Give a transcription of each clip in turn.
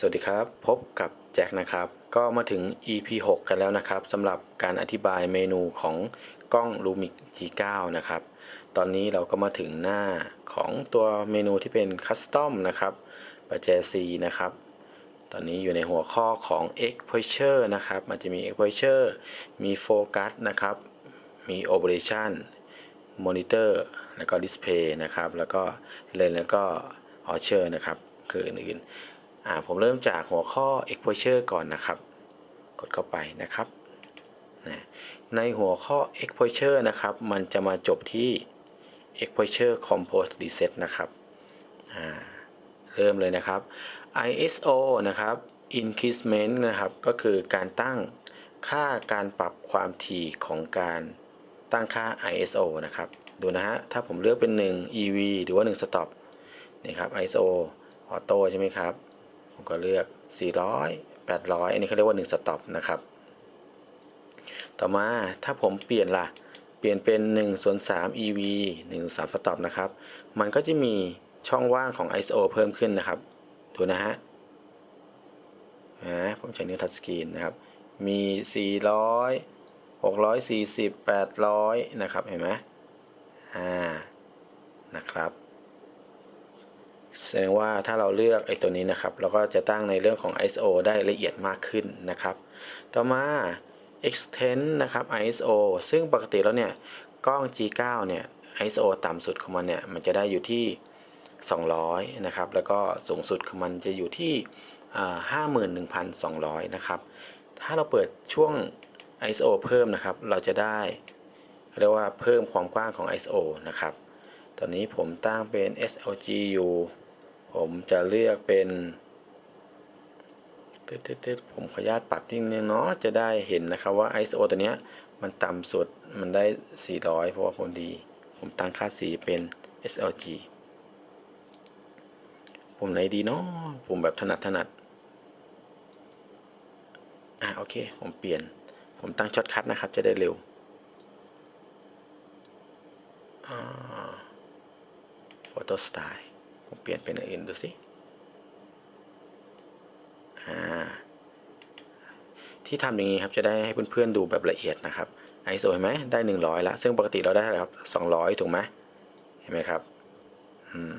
สวัสดีครับ พบกับแจ็คนะครับ ก็มาถึง EP 6 กันแล้วนะครับสำหรับการอธิบายเมนูของกล้อง Lumix G9 นะครับ ตอนนี้เราก็มาถึงหน้าของตัวเมนูที่เป็นคัสตอมนะครับประแจ C นะครับ ตอนนี้อยู่ในหัวข้อของ Exposure นะครับ มันจะมี Exposure มี Focus นะครับ มี Operation Monitor แล้วก็ Display นะครับ แล้วก็ Lens แล้วก็ Archer นะครับ คืออื่นๆ ผมเริ่มจากหัวข้อ exposure ก่อนนะครับ กดเข้าไปนะครับนะในหัวข้อ exposure นะครับ มันจะมาจบที่ exposure compost reset นะครับ เริ่มเลยนะครับ ISO นะครับ increment นะครับ ก็คือการตั้งค่าการปรับความถี่ของการตั้งค่า ISO นะครับ ดูนะฮะ ถ้าผมเลือกเป็น 1 EV หรือว่า 1 stop นี่ครับ ISO ออโต้ใช่ไหมครับ ผมก็เลือก 400 800 อันนี้เขาเรียกว่า 1 สต็อปนะครับ ต่อมาถ้าผมเปลี่ยนล่ะ เปลี่ยนเป็น1ส่วน3 EV 1ส่วน3สต็อปนะครับ มันก็จะมีช่องว่างของ ISO เพิ่มขึ้นนะครับ ดูนะฮะนะผมใช้นิ้วทัชสกรีนนะครับ มี 400 640 800 นะครับ เห็นไหมอ่า นะครับ แสดงว่าถ้าเราเลือกไอ้ตัวนี้นะครับ เราก็จะตั้งในเรื่องของ ISO ได้ละเอียดมากขึ้นนะครับ ต่อมา extend นะครับ ISO ซึ่งปกติแล้วเนี่ย กล้อง G9 เนี่ย ISO ต่ำสุดของมันเนี่ย มันจะได้อยู่ที่ 200 นะครับ แล้วก็สูงสุดของมันจะอยู่ที่ 51,200 นะครับ ถ้าเราเปิดช่วง ISO เพิ่มนะครับ เราจะได้เรียกว่าเพิ่มความกว้างของ ISO นะครับ ตอนนี้ผมตั้งเป็น SLG อยู่ ผมจะเลือกเป็นตึ๊ดๆผมขออนุญาตปรับนิดนึงเนาะจะได้เห็นนะครับว่า ISO ตัวเนี้ยมันต่ำสุดมันได้ 400 เพราะว่าผมดี ผมตั้งค่าสีเป็น SLG ผมไหนดีเนาะผมแบบถนัดถนัดอะโอเค ผมเปลี่ยน ผมตั้งช็อตคัทนะครับ จะได้เร็วอ่าโฟ ปลี่ยนเป็นอื่นดูสิที่ทำอย่างนี้ครับจะได้ให้เพื่อนๆดูแบบละเอียดนะครับ ISO เห็นไหมได้ 100ละซึ่งปกติเราได้แล้วครับ200 ถูกไหมเห็นไหมครับอืม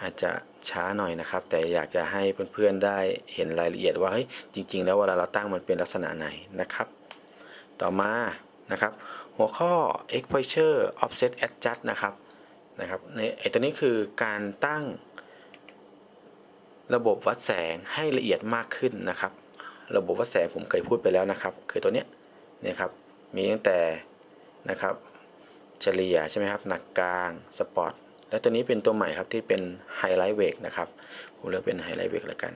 อาจจะช้าหน่อยนะครับ แต่อยากจะให้เพื่อนๆได้เห็นรายละเอียดว่าเฮ้ยจริง ๆ แล้วเวลาเราตั้งมันเป็นลักษณะไหนนะครับ ต่อมานะครับ หัวข้อ exposure offset adjust นะครับ นะครับในไอตัวนี้คือการตั้งระบบวัดแสงให้ละเอียดมากขึ้นนะครับ ระบบวัดแสงผมเคยพูดไปแล้วนะครับ คือตัวเนี้ยเนี่ยครับมีตั้งแต่นะครับเฉลี่ยใช่ไหมครับหนักกลางสปอร์ตและตัวนี้เป็นตัวใหม่ครับที่เป็นไฮไลท์เวกนะครับผมเลือกเป็นไฮไลท์เวกแล้วกัน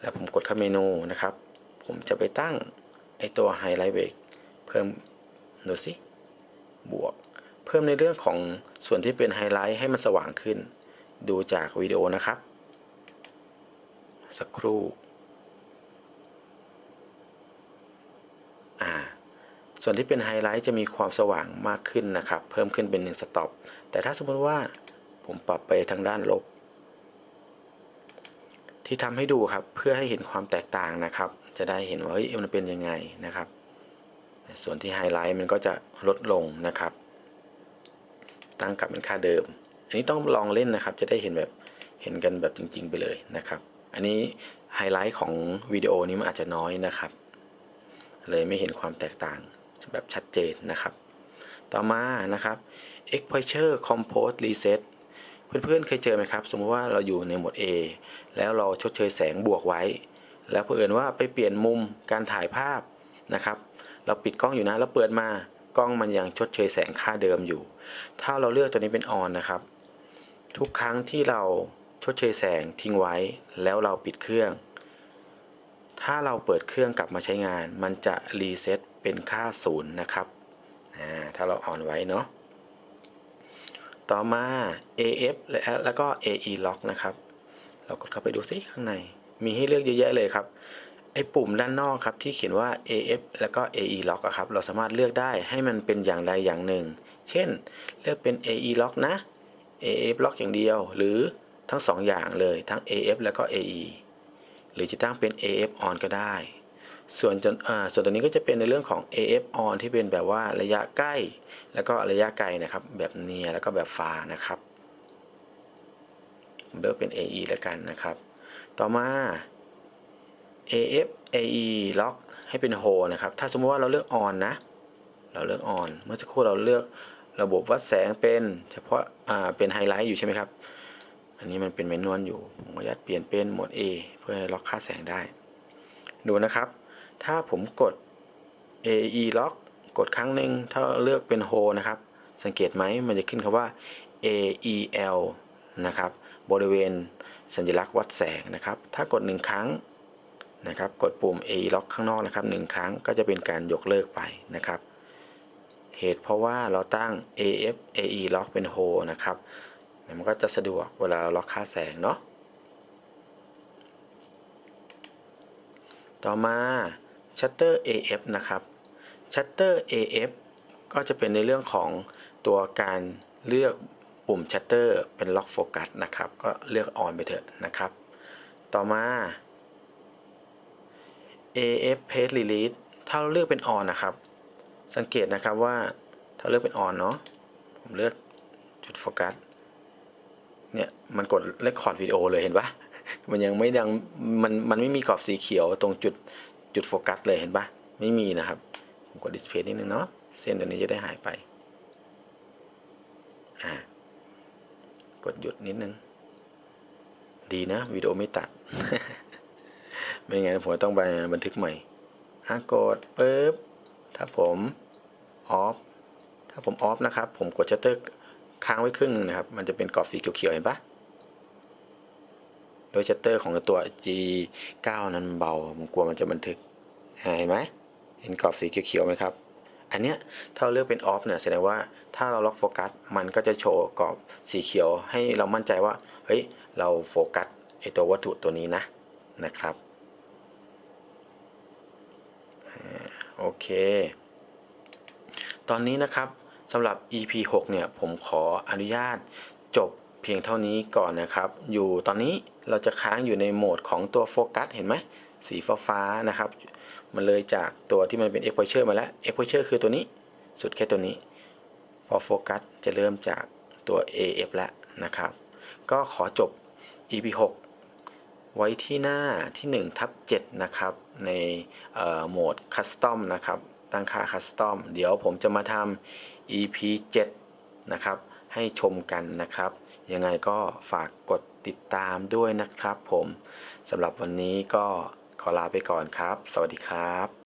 แล้วผมกดเข้าเมนูนะครับ ผมจะไปตั้งไอตัวไฮไลท์เวกเพิ่มดูสิบวก พิ่มในเรื่องของส่วนที่เป็นไฮไลท์ให้มันสว่างขึ้น ดูจากวิดีโอนะครับ สักครู่อ่าส่วนที่เป็นไฮไลท์จะมีความสว่างมากขึ้นนะครับ เพิ่มขึ้นเป็น1สต็อปแต่ถ้าสมมติว่าผมปรับไปทางด้านลบ ที่ทำให้ดูครับเพื่อให้เห็นความแตกต่างนะครับ จะได้เห็นว่าเฮ้ยมันเป็นยังไงนะครับ ส่วนที่ไฮไลท์มันก็จะลดลงนะครับ ตั้งกลับเป็นค่าเดิม อันนี้ต้องลองเล่นนะครับ จะได้เห็นแบบเห็นกันแบบจริง ๆ ไปเลยนะครับ อันนี้ไฮไลท์ของวิดีโอนี้มันอาจจะน้อยนะครับ เลยไม่เห็นความแตกต่างแบบชัดเจนนะครับ ต่อมานะครับ exposure compost reset เพื่อนๆเคยเจอไหมครับ สมมติว่าเราอยู่ในโหมด A แล้วเราชดเชยแสงบวกไว้ แล้วเพื่อว่าไปเปลี่ยนมุมการถ่ายภาพนะครับ เราปิดกล้องอยู่นะ แล้วเปิดมา กล้องมันยังชดเชยแสงค่าเดิมอยู่ ถ้าเราเลือกตัวนี้เป็นออนนะครับ ทุกครั้งที่เราชดเชยแสงทิ้งไว้ แล้วเราปิดเครื่อง ถ้าเราเปิดเครื่องกลับมาใช้งาน มันจะรีเซ็ตเป็นค่าศูนย์นะครับถ้าเราออนไว้เนาะต่อมา AF แล้วก็ AE lock นะครับ เรากดเข้าไปดูซิข้างใน มีให้เลือกเยอะแยะเลยครับ ไอ้ปุ่มด้านนอกครับที่เขียนว่า AF แล้วก็ AE lock อะครับ เราสามารถเลือกได้ให้มันเป็นอย่างใดอย่างหนึ่ง เช่น เลือกเป็น AE lock นะ AF lock อย่างเดียว หรือทั้งสองอย่างเลยทั้ง AF แล้วก็ AE หรือจะตั้งเป็น AF on ก็ได้ ส่วนจนส่วนตัวนี้ก็จะเป็นในเรื่องของ AF on ที่เป็นแบบว่าระยะใกล้ แล้วก็ระยะไกลนะครับ แบบเนียแล้วก็แบบฟานะครับเลือกเป็น AE แล้วกันนะครับ ต่อมา AF AE lock ให้เป็น hold นะครับ ถ้าสมมติว่าเราเลือก on นะ เราเลือก on เมื่อสักครู่เราเลือกระบบวัดแสงเป็นเฉพาะอ่าเป็นไฮไลท์อยู่ใช่ไหมครับ อันนี้มันเป็นเมนวลอยู่ ผมก็ยัดเปลี่ยนเป็นโหมด A เพื่อล็อกค่าแสงได้ ดูนะครับ ถ้าผมกด AE lock กดครั้งหนึ่งถ้าเลือกเป็น hold นะครับ สังเกตไหมมันจะขึ้นคำว่า AEL นะครับ บริเวณสัญลักษณ์วัดแสงนะครับ ถ้ากดหนึ่งครั้ง นะครับ กดปุ่ม AE lock ข้างนอกนะครับหนึ่งครั้งก็จะเป็นการยกเลิกไปนะครับ เหตุเพราะว่าเราตั้ง AF AE lock เป็น hold นะครับ มันก็จะสะดวกเวลาล็อกค่าแสงเนาะ ต่อมา Shutter AF นะครับ Shutter AF ก็จะเป็นในเรื่องของตัวการเลือกปุ่ม Shutter เป็นล็อกโฟกัสนะครับ ก็เลือก on ไปเถอะนะครับ ต่อมา AF Page Release ถ้าเราเลือกเป็น on นะครับ สังเกตนะครับว่าถ้าเลือกเป็น on เนาะผมเลือกจุดโฟกัสเนี่ยมันกดเลคคอร์ดวิดีโอเลยเห็นปะมันยังไม่ดังมันมันไม่มีกรอบสีเขียวตรงจุดจุดโฟกัสเลยเห็นปะไม่มีนะครับผมกดดิสเพย์นิดนึงเนาะเส้นตัวนี้จะได้หายไปอ่ากดหยุดนิดนึง ดีนะวิดีโอไม่ตัด ไม่งั้นผมต้องไปบันทึกใหม่อะกดปุ๊บถ้าผมออฟถ้าผมออฟนะครับ ผมกดชัตเตอร์ค้างไว้ครึ่งหนึงนะครับ มันจะเป็นกรอบสีเขียวๆเห็นปะโดยชัตเตอร์ของตัว G9 นั้นเบา ผมกลัวมันจะบันทึกเห็นไหมเห็นกรอบสีเขียวๆไหมครับ อันเนี้ยถ้าเราเลือกเป็นออฟเนี่ยแสดงว่าถ้าเราล็อกโฟกัสมันก็จะโชว์กรอบสีเขียวให้เรามั่นใจว่าเฮ้ยเราโฟกัสไอตัววัตถุตัวนี้นะนะครับ โอเค ตอนนี้นะครับสำหรับ EP 6 เนี่ย ผมขออนุญาตจบเพียงเท่านี้ก่อนนะครับ อยู่ตอนนี้เราจะค้างอยู่ในโหมดของตัวโฟกัสเห็นไหม สีฟ้าฟ้าๆนะครับ มันเลยจากตัวที่มันเป็น exposure มาแล้ว exposure คือตัวนี้ สุดแค่ตัวนี้ พอโฟกัสจะเริ่มจากตัว AF แล้วนะครับ ก็ขอจบ EP 6 ไว้ที่หน้าที่1ทับ7นะครับ ในโหมด Custom นะครับ ตั้งค่า Custom เดี๋ยวผมจะมาทำ EP 7 นะครับ ให้ชมกันนะครับ ยังไงก็ฝากกดติดตามด้วยนะครับผมสำหรับวันนี้ก็ขอลาไปก่อนครับ สวัสดีครับ